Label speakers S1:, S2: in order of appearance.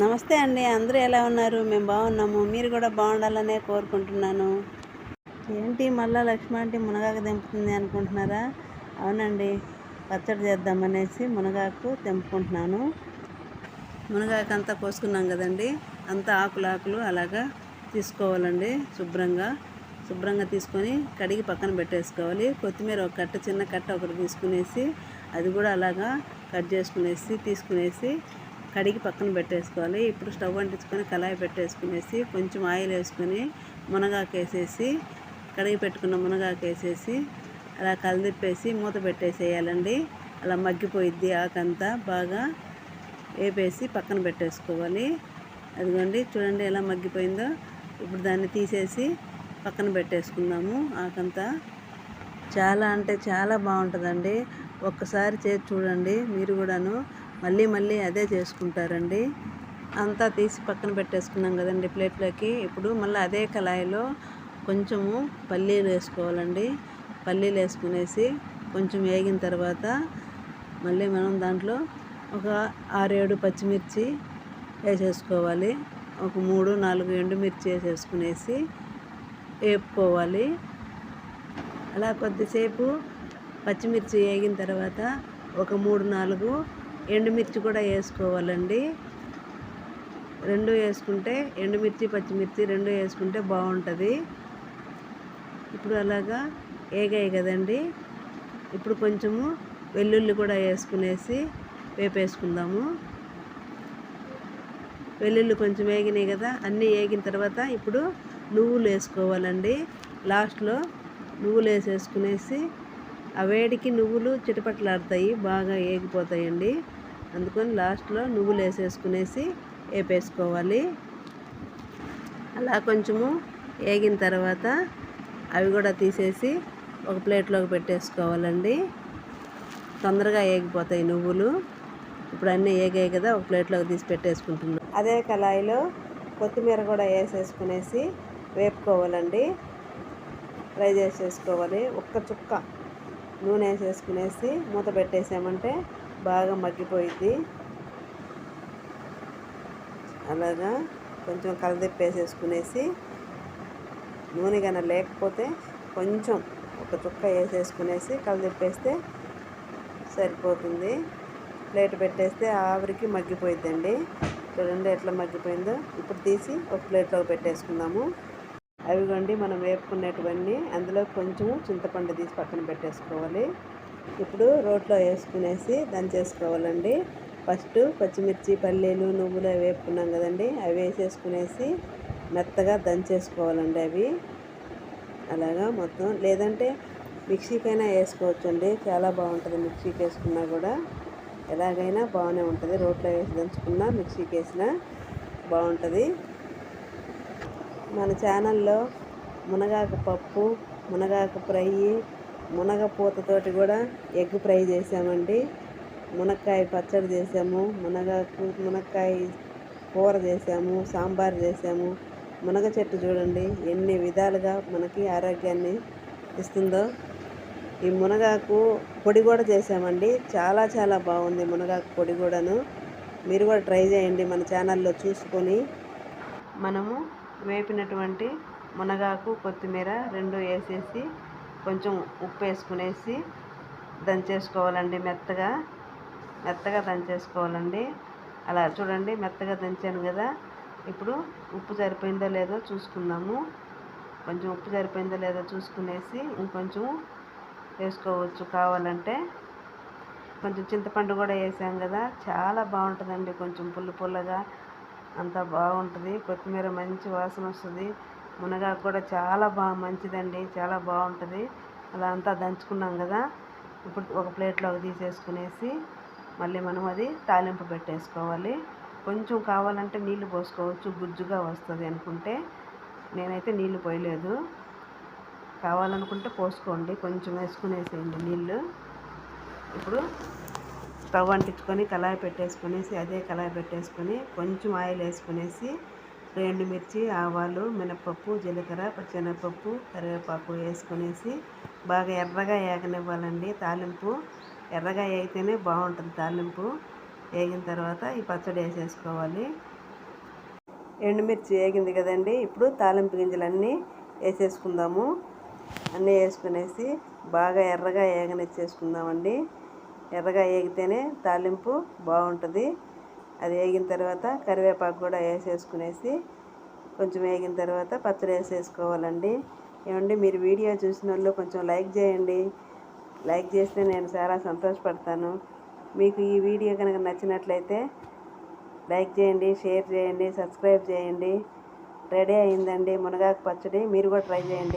S1: నమస్తే అండి. అందరూ ఎలా ఉన్నారు? మేము బాగున్నాము. మీరు కూడా బాగుండాలనే కోరుకుంటున్నాను. ఏంటి మళ్ళా లక్ష్మ అంటే మునగాకు తెంపుతుంది అనుకుంటున్నారా? అవునండి. పచ్చడి చేద్దామనేసి మునగాకు తెంపుకుంటున్నాను. మునగాకు అంతా కోసుకున్నాం కదండి. అంతా ఆకులు ఆకులు అలాగా తీసుకోవాలండి శుభ్రంగా. శుభ్రంగా తీసుకొని కడిగి పక్కన పెట్టేసుకోవాలి. కొత్తిమీర ఒక కట్ట చిన్న కట్ట ఒకటి తీసుకునేసి అది కూడా అలాగా కట్ చేసుకునేసి తీసుకునేసి కడిగి పక్కన పెట్టేసుకోవాలి. ఇప్పుడు స్టవ్ అంటించుకొని కళాయి పెట్టేసుకునేసి కొంచెం ఆయిల్ వేసుకొని మునగాకు వేసేసి కడిగి పెట్టుకున్న మునగాకు వేసేసి అలా కలిదిప్పేసి మూత పెట్టేసేయాలండి. అలా మగ్గిపోయిద్ది ఆకంతా బాగా వేపేసి పక్కన పెట్టేసుకోవాలి. అదిగోండి చూడండి ఎలా మగ్గిపోయిందో. ఇప్పుడు దాన్ని తీసేసి పక్కన పెట్టేసుకుందాము. ఆకంతా చాలా అంటే చాలా బాగుంటుందండి. ఒక్కసారి చేసి చూడండి మీరు కూడాను మళ్ళీ మళ్ళీ అదే చేసుకుంటారండి. అంతా తీసి పక్కన పెట్టేసుకున్నాం కదండి ప్లేట్లోకి. ఇప్పుడు మళ్ళీ అదే కళాయిలో కొంచెము పల్లీలు వేసుకోవాలండి. పల్లీలు వేసుకునేసి కొంచెం వేగిన తర్వాత మళ్ళీ మనం దాంట్లో ఒక ఆరేడు పచ్చిమిర్చి వేసేసుకోవాలి. ఒక మూడు నాలుగు ఎండుమిర్చి వేసేసుకునేసి వేపుకోవాలి. అలా కొద్దిసేపు పచ్చిమిర్చి వేగిన తర్వాత ఒక మూడు నాలుగు ఎండుమిర్చి కూడా వేసుకోవాలండి. రెండు వేసుకుంటే ఎండుమిర్చి పచ్చిమిర్చి రెండు వేసుకుంటే బాగుంటుంది. ఇప్పుడు అలాగా ఏగాయి కదండి. ఇప్పుడు కొంచెము వెల్లుల్లి కూడా వేసుకునేసి వేపేసుకుందాము. వెల్లుల్లి కొంచెం వేగినాయి కదా అన్నీ వేగిన తర్వాత ఇప్పుడు నువ్వులు వేసుకోవాలండి. లాస్ట్లో నువ్వులు వేసేసుకునేసి ఆ వేడికి నువ్వులు చిటపట్లాడతాయి బాగా ఏగిపోతాయండి. అందుకని లాస్ట్లో నువ్వులు వేసేసుకునేసి వేపేసుకోవాలి. అలా కొంచెము వేగిన తర్వాత అవి కూడా తీసేసి ఒక ప్లేట్లోకి పెట్టేసుకోవాలండి. తొందరగా ఏగిపోతాయి నువ్వులు. ఇప్పుడు అన్నీ ఏగాయి కదా ఒక ప్లేట్లోకి తీసి పెట్టేసుకుంటున్నాం. అదే కళాయిలో కొత్తిమీర కూడా వేసేసుకునేసి వేపుకోవాలండి. ఫ్రై చేసేసుకోవాలి. ఒక్క చుక్క నూనె వేసేసుకునేసి మూత పెట్టేసామంటే బాగా మగ్గిపోయింది. అలాగా కొంచెం కలదిప్పేసేసుకునేసి నూనె కన్నా లేకపోతే కొంచెం ఒక చుక్క వేసేసుకునేసి కలదిప్పేస్తే సరిపోతుంది. ప్లేట్ పెట్టేస్తే ఆవిరికి మగ్గిపోయిద్దండి. చూడండి ఎట్లా మగ్గిపోయిందో. ఇప్పుడు తీసి ఒక ప్లేట్లో పెట్టేసుకుందాము. అవి మనం వేపుకునేటివన్నీ అందులో కొంచెం చింతపండు తీసి పక్కన పెట్టేసుకోవాలి. ఇప్పుడు రోట్లో వేసుకునేసి దంచేసుకోవాలండి ఫస్ట్ పచ్చిమిర్చి పల్లీలు నువ్వులు అవి వేపుకున్నాం కదండి. అవి వేసేసుకునేసి మెత్తగా దంచేసుకోవాలండి అవి. అలాగా మొత్తం లేదంటే మిక్సీకైనా వేసుకోవచ్చండి. చాలా బాగుంటుంది మిక్సీకి వేసుకున్నా కూడా. ఎలాగైనా బాగానే ఉంటుంది. రోట్లో వేసి దంచుకున్నా మిక్సీకి వేసినా బాగుంటుంది. మన ఛానల్లో మునగాకు పప్పు మునగాకు ఫ్రై మునగపూతతోటి కూడా ఎగ్ ఫ్రై చేసామండి. మునక్కాయ పచ్చడి చేసాము. మునగాకు మునక్కాయ కూర చేసాము. సాంబార్ చేసాము. మునగ చెట్టు చూడండి ఎన్ని విధాలుగా మనకి ఆరోగ్యాన్ని ఇస్తుందో. ఈ మునగాకు పొడి కూడా చేసామండి. చాలా చాలా బాగుంది మునగాకు పొడి కూడాను. మీరు కూడా ట్రై చేయండి మన ఛానల్లో చూసుకొని. మనము వేపినటువంటి మునగాకు కొత్తిమీర రెండు వేసేసి కొంచెం ఉప్పు వేసుకునేసి దంచేసుకోవాలండి మెత్తగా. మెత్తగా దంచేసుకోవాలండి. అలా చూడండి మెత్తగా దంచాను కదా. ఇప్పుడు ఉప్పు సరిపోయిందో లేదో చూసుకుందాము. కొంచెం ఉప్పు సరిపోయిందో లేదో చూసుకునేసి ఇంకొంచెం వేసుకోవచ్చు కావాలంటే. కొంచెం చింతపండు కూడా వేసాం కదా. చాలా బాగుంటుందండి కొంచెం పుల్ల పుల్లగా. అంతా బాగుంటుంది. కొత్తిమీర మంచి వాసన వస్తుంది. మునగాకు కూడా చాలా బాగా మంచిదండి. చాలా బాగుంటుంది. అలా అంతా దంచుకున్నాం కదా. ఇప్పుడు ఒక ప్లేట్లోకి తీసేసుకునేసి మళ్ళీ మనం అది తాలింపు పెట్టేసుకోవాలి. కొంచెం కావాలంటే నీళ్ళు పోసుకోవచ్చు గుజ్జుగా వస్తుంది అనుకుంటే. నేనైతే నీళ్ళు పోయలేదు. కావాలనుకుంటే పోసుకోండి కొంచెం వేసుకునేసేయండి నీళ్ళు. ఇప్పుడు స్టవ్ అంటించుకొని కళాయి పెట్టేసుకునేసి అదే కళాయి పెట్టేసుకొని కొంచెం ఆయిల్ వేసుకునేసి ఎండుమిర్చి ఆవాలు మినపప్పు జీలకర్ర పచ్చెనగపప్పు కరివేపాకు వేసుకునేసి బాగా ఎర్రగా వేగనివ్వాలండి తాలింపు. ఎర్రగా వేగితేనే బాగుంటుంది తాలింపు. వేగిన తర్వాత ఈ పచ్చడి వేసేసుకోవాలి. ఎండుమిర్చి వేగింది కదండి ఇప్పుడు తాలింపు గింజలన్నీ వేసేసుకుందాము. అన్నీ వేసుకునేసి బాగా ఎర్రగా వేగనిచ్చేసుకుందామండి ఎర్రగా వేగితేనే తాలింపు బాగుంటుంది. అది వేగిన తర్వాత కరివేపాకు కూడా వేసేసుకునేసి కొంచెం వేగిన తర్వాత పచ్చడి వేసేసుకోవాలండి. ఏమండి మీరు వీడియో చూసిన వాళ్ళు కొంచెం లైక్ చేయండి. లైక్ చేస్తే నేను చాలా సంతోషపడతాను. మీకు ఈ వీడియో కనుక నచ్చినట్లయితే లైక్ చేయండి షేర్ చేయండి సబ్స్క్రైబ్ చేయండి. రెడీ అయిందండి మునగాకు పచ్చడి. మీరు కూడా ట్రై చేయండి.